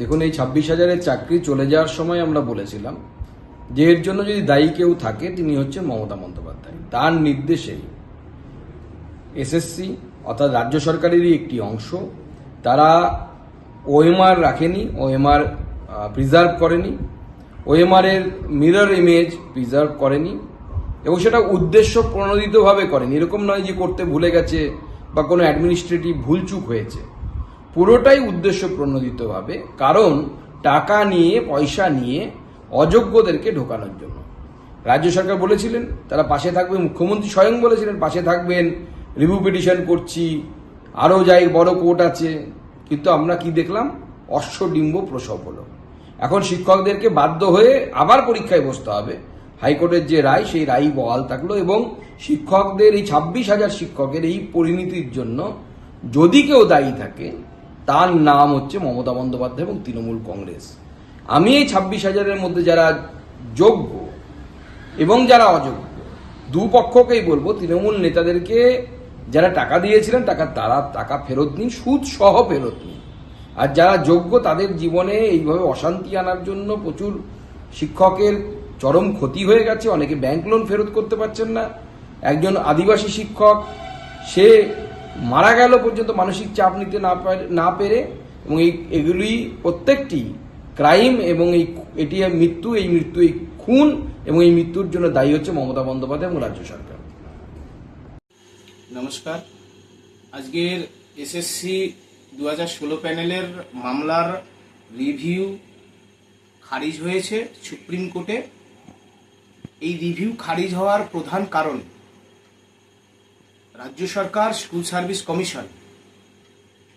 দেখুন, এই ছাব্বিশ হাজারের চাকরি চলে যাওয়ার সময় আমরা বলেছিলাম যে এর জন্য যদি দায়ী কেউ থাকে, তিনি হচ্ছেন মমতা বন্দ্যোপাধ্যায়। তার নির্দেশেই এসএসসি অর্থাৎ রাজ্য সরকারেরই একটি অংশ, তারা ওএমআর রাখেনি, ওএমআর প্রিজার্ভ করেনি, ওএমআর এর মিরর ইমেজ প্রিজার্ভ করেনি, এবং সেটা উদ্দেশ্য প্রণোদিতভাবে করেনি। এরকম নয় যে করতে ভুলে গেছে বা কোনো অ্যাডমিনিস্ট্রেটিভ ভুলচুক হয়েছে। পুরোটাই উদ্দেশ্য প্রণোদিতভাবে, কারণ টাকা নিয়ে, পয়সা নিয়ে অযোগ্যদেরকে ঢোকানোর জন্য। রাজ্য সরকার বলেছিলেন, তারা পাশে থাকবে, মুখ্যমন্ত্রী স্বয়ং বলেছিলেন, পাশে থাকবেন, রিভিউ পিটিশন করছি, আরও যাই বড় কোর্ট আছে। কিন্তু আমরা কি দেখলাম? অশ্বডিম্ব প্রসব হলো। এখন শিক্ষকদেরকে বাধ্য হয়ে আবার পরীক্ষায় বসতে হবে। হাইকোর্টের যে রায়, সেই রায় বহাল থাকল এবং শিক্ষকদের, এই ছাব্বিশ হাজার শিক্ষকের এই পরিণতির জন্য যদি কেউ দায়ী থাকে তার নাম হচ্ছে মমতা বন্দ্যোপাধ্যায় এবং তৃণমূল কংগ্রেস। আমি এই ছাব্বিশ হাজারের মধ্যে যারা যোগ্য এবং যারা অযোগ্য দুপক্ষকেই বলব, তৃণমূল নেতাদেরকে যারা টাকা দিয়েছিলেন, টাকা তারা টাকা ফেরত নিন, সুদ সহ ফেরত নিন। আর যারা যোগ্য, তাদের জীবনে এইভাবে অশান্তি আনার জন্য প্রচুর শিক্ষকের চরম ক্ষতি হয়ে গেছে, অনেকে ব্যাংক লোন ফেরত করতে পারছেন না। একজন আদিবাসী শিক্ষক, সে মারা গেল পর্যন্ত মানসিক চাপ নিতে না পারে- না পেরে এবং এই, এগুলি প্রত্যেকটি ক্রাইম এবং এই এটি মৃত্যু, এই মৃত্যু এই খুন এবং এই মৃত্যুর জন্য দায়ী হচ্ছে মমতা বন্দ্যোপাধ্যায় এবং রাজ্য সরকার। নমস্কার। আজকের এসএসসি দু হাজার ষোলো প্যানেলের মামলার রিভিউ খারিজ হয়েছে সুপ্রিম কোর্টে। এই রিভিউ খারিজ হওয়ার প্রধান কারণ রাজ্য সরকার স্কুল সার্ভিস কমিশন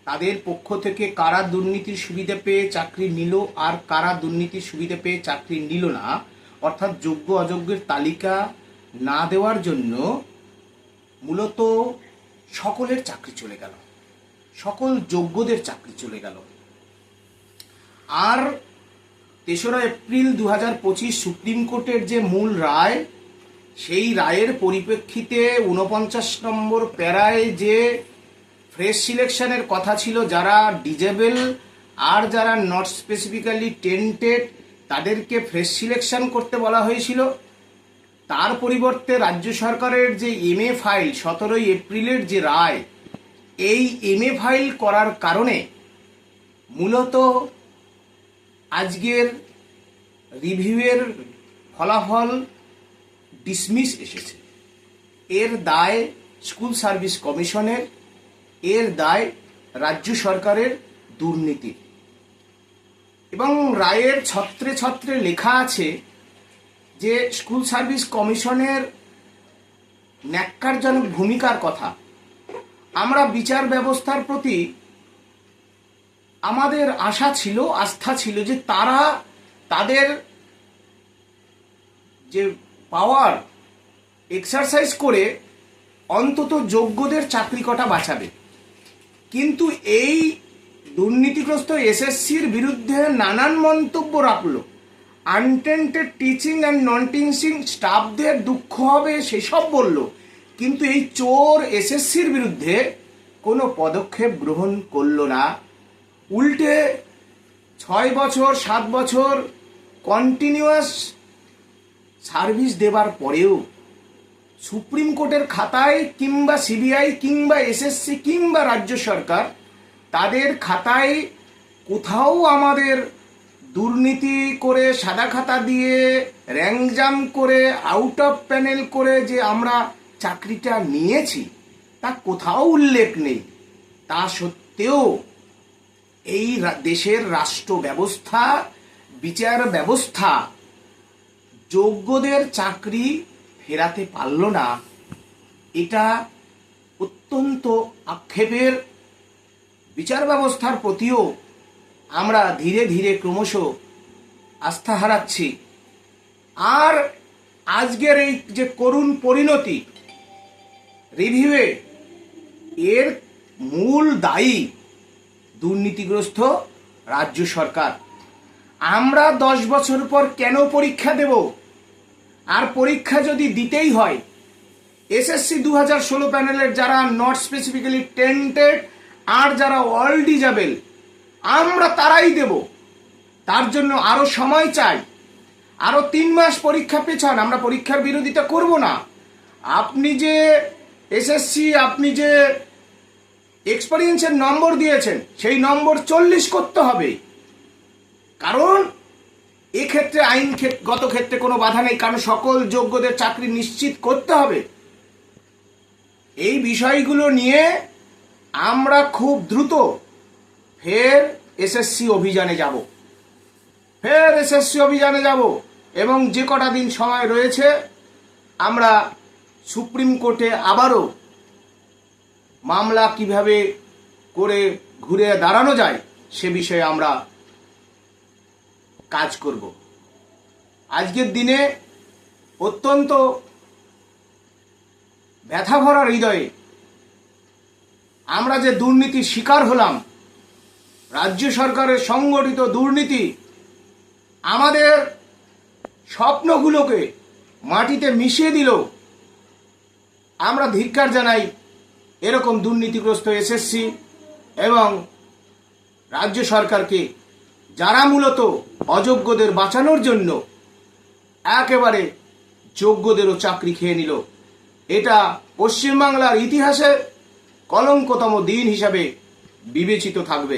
তাদের পক্ষ থেকে কারা দুর্নীতির সুবিধা পেয়ে চাকরি নিল আর কারা দুর্নীতির সুবিধা পেয়ে চাকরি নিল না, অর্থাৎ যোগ্য অযোগ্যের তালিকা না দেওয়ার জন্য মূলত সকলের চাকরি চলে গেল, সকল যোগ্যদের চাকরি চলে গেল। আর তেসরা এপ্রিল দু সুপ্রিম কোর্টের যে মূল রায় সেই রায়ের পরিপ্রেক্ষিতে উনপঞ্চাশ নম্বর প্যারায় যে ফ্রেশ সিলেকশনের কথা ছিল, যারা ডিজেবল আর যারা নট স্পেসিফিক্যালি টেন্টেড তাদেরকে ফ্রেশ সিলেকশন করতে বলা হয়েছিল। তার পরিবর্তে রাজ্য সরকারের যে এম এ ফাইল সতেরোই এপ্রিলের যে রায়, এই এমএ ফাইল করার কারণে মূলত আজকের রিভিউয়ের ফলাফল ডিসমিস এসেছে। এর দায় স্কুল সার্ভিস কমিশনের, এর দায় রাজ্য সরকারের দুর্নীতি এবং রায়ের ছত্রে ছত্রে লেখা আছে যে স্কুল সার্ভিস কমিশনের ন্যাক্কারজনক ভূমিকার কথা। আমরা বিচার ব্যবস্থার প্রতি আমাদের আশা ছিল, আস্থা ছিল যে তারা তাদের যে পাওয়ার এক্সারসাইজ করে অন্তত যোগ্যদের চাকরি কটা বাঁচাবে। কিন্তু এই দুর্নীতিগ্রস্ত এসএসসির বিরুদ্ধে নানান মন্তব্য রাখল। Untainted teaching and non teaching স্টাফদের দুঃখ হবে সেসব বলল। কিন্তু এই চোর এসএসসির বিরুদ্ধে কোনো পদক্ষেপ গ্রহণ করল না। উল্টে ছয় বছর, সাত বছর কন্টিনিউয়াস সার্ভিস দেবার পরেও সুপ্রিম কোর্টের খাতায় কিংবা সিবিআই কিংবা এসএসসি কিংবা রাজ্য সরকার তাদের খাতায় কোথাও আমাদের দুর্নীতি করে, সাদা খাতা দিয়ে র্যাঙ্কজাম করে আউট অফ প্যানেল করে যে আমরা চাকরিটা নিয়েছি, তা কোথাও উল্লেখ নেই। তা সত্ত্বেও এই দেশের রাষ্ট্র ব্যবস্থা বিচার ব্যবস্থা যোগ্যদের চাকরি ফেরাতে পারল না, এটা অত্যন্ত আক্ষেপের বিচার ব্যবস্থার প্রতিও আমরা ধীরে ধীরে ক্রমশ আস্থা হারাচ্ছি। আর আজকের এই যে করুণ পরিণতি, রিভিউয়ে এর মূল দায়ী দুর্নীতিগ্রস্ত রাজ্য সরকার। আমরা দশ বছর পর কেন পরীক্ষা দেব? আর পরীক্ষা যদি দিতেই হয় এসএসসি দু হাজার ষোলো প্যানেলের যারা নট স্পেসিফিক্যালি টেন্টেড আর যারা অল ডিজাবেল আমরা তারাই দেব। তার জন্য আরও সময় চাই। আরও তিন মাস পরীক্ষা পেছান, আমরা পরীক্ষার বিরোধিতা করব না। আপনি যে এসএসসি আপনি যে এক্সপেরিয়েন্সের নম্বর দিয়েছেন, সেই নম্বর চল্লিশ করতে হবে। কারণ এক্ষেত্রে আইন গত ক্ষেত্রে কোনো বাধা নেই, কারণ সকল যোগ্যদের চাকরি নিশ্চিত করতে হবে। এই বিষয়গুলো নিয়ে আমরা খুব দ্রুত ফের এসএসসি অভিযানে যাব। ফের এসএসসি অভিযানে যাব এবং যে কটা দিন সময় রয়েছে, আমরা সুপ্রিম কোর্টে আবারও মামলা কীভাবে করে ঘুরে দাঁড়ানো যায়, সে বিষয়ে আমরা কাজ করব। আজকের দিনে অত্যন্ত ব্যথা ভরা হৃদয়ে আমরা যে দুর্নীতির শিকার হলাম, রাজ্য সরকারের সংগঠিত দুর্নীতি আমাদের স্বপ্নগুলোকে মাটিতে মিশিয়ে দিল। আমরা ধিক্কার জানাই এরকম দুর্নীতিগ্রস্ত এসএসসি এবং রাজ্য সরকারকে যারা মূলত অযোগ্যদের বাঁচানোর জন্য একেবারে যোগ্যদেরও চাকরি খেয়ে নিল। এটা পশ্চিমবাংলার ইতিহাসে কলঙ্কতম দিন হিসাবে বিবেচিত থাকবে।